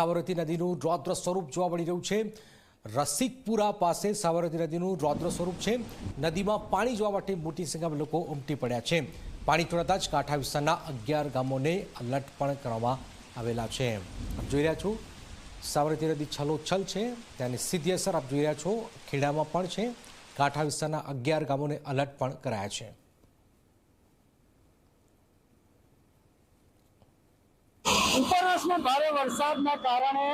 સાબરમતી નદીનું રૌદ્ર સ્વરૂપ જોવા મળી રહ્યું છે. રસિકપુરા પાસે સાબરમતી નદીનું રૌદ્ર સ્વરૂપ છે. નદીમાં પાણી જોવા માટે મોટી સંખ્યામાં લોકો ઉમટી પડ્યા છે. પાણી છોડાતા જ કાંઠા વિસ્તારના અગિયાર ગામોને અલર્ટ પણ કરવામાં આવેલા છે. આપ જોઈ રહ્યા છો સાબરમતી નદી છલોછલ છે. ત્યાંની સીધી અસર આપ જોઈ રહ્યા છો, ખેડામાં પણ છે. કાંઠા વિસ્તારના અગિયાર ગામોને અલર્ટ પણ કરાયા છે. ઉપરવાસમાં ભારે વરસાદના કારણે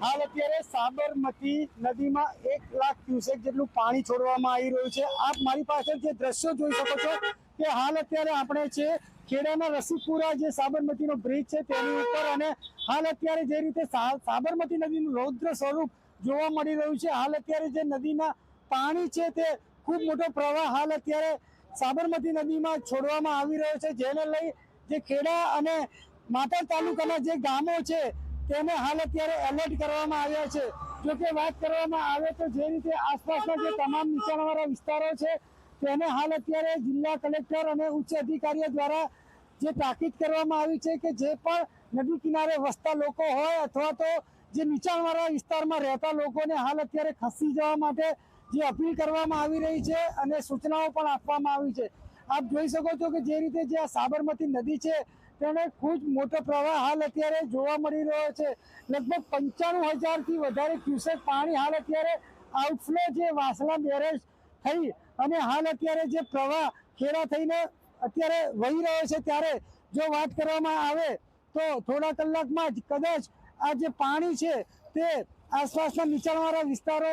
હાલ અત્યારે સાબરમતી નદીમાં એક લાખ ક્યુસેક જેટલું પાણી છોડવામાં આવી રહ્યું છે. આપ મારી પાછળ જે દ્રશ્યો જોઈ શકો છો કે હાલ અત્યારે આપણે છે ખેડાના રસીપુરા જે સાબરમતીનો બ્રિજ છે તેની ઉપર અને હાલ અત્યારે જે રીતે સાબરમતી નદીનું રૌદ્ર સ્વરૂપ જોવા મળી રહ્યું છે. હાલ અત્યારે જે નદીના પાણી છે તે ખૂબ મોટો પ્રવાહ હાલ અત્યારે સાબરમતી નદીમાં છોડવામાં આવી રહ્યો છે. જેને લઈ જે ખેડા અને માતા તાલુકાના જે ગામો છે, તેને હાલ અત્યારે એલર્ટ કરવામાં આવ્યા છે. જો કે વાત કરવામાં આવે તો જે રીતે આસપાસના જે તમામ નીચાણવાળા વિસ્તારો છે, તેને હાલ અત્યારે જિલ્લા કલેક્ટર અને ઉચ્ચ અધિકારીઓ દ્વારા જે તાકીદ કરવામાં આવી છે કે જે પણ નદી કિનારે વસતા લોકો હોય અથવા તો જે નીચાણવાળા વિસ્તારમાં રહેતા લોકોને હાલ અત્યારે ખસી જવા માટે જે અપીલ કરવામાં આવી રહી છે અને સૂચનાઓ પણ આપવામાં આવી છે. આપ જોઈ શકો છો કે જે રીતે જે આ સાબરમતી નદી છે તેને ખૂબ મોટો પ્રવાહ હાલ અત્યારે જોવા મળી રહ્યો છે. લગભગ પંચાણું હજારથી વધારે ક્યુસેક પાણી હાલ અત્યારે આઉટફ્લો જે વાસણા બેરેજ થઈ અને હાલ અત્યારે જે પ્રવાહ ખેડા થઈને અત્યારે વહી રહ્યો છે ત્યારે જો વાત કરવામાં આવે તો થોડા કલાકમાં જ કદાચ આ જે પાણી છે તે આસપાસના નીચાણવાળા વિસ્તારો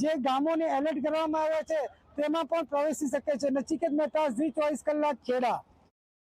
જે ગામોને એલર્ટ કરવામાં આવ્યા છે તેમાં પણ પ્રવેશી શકે છે. નચિકેત મહેતા ઝી ચોવીસ કલાક ખેડા.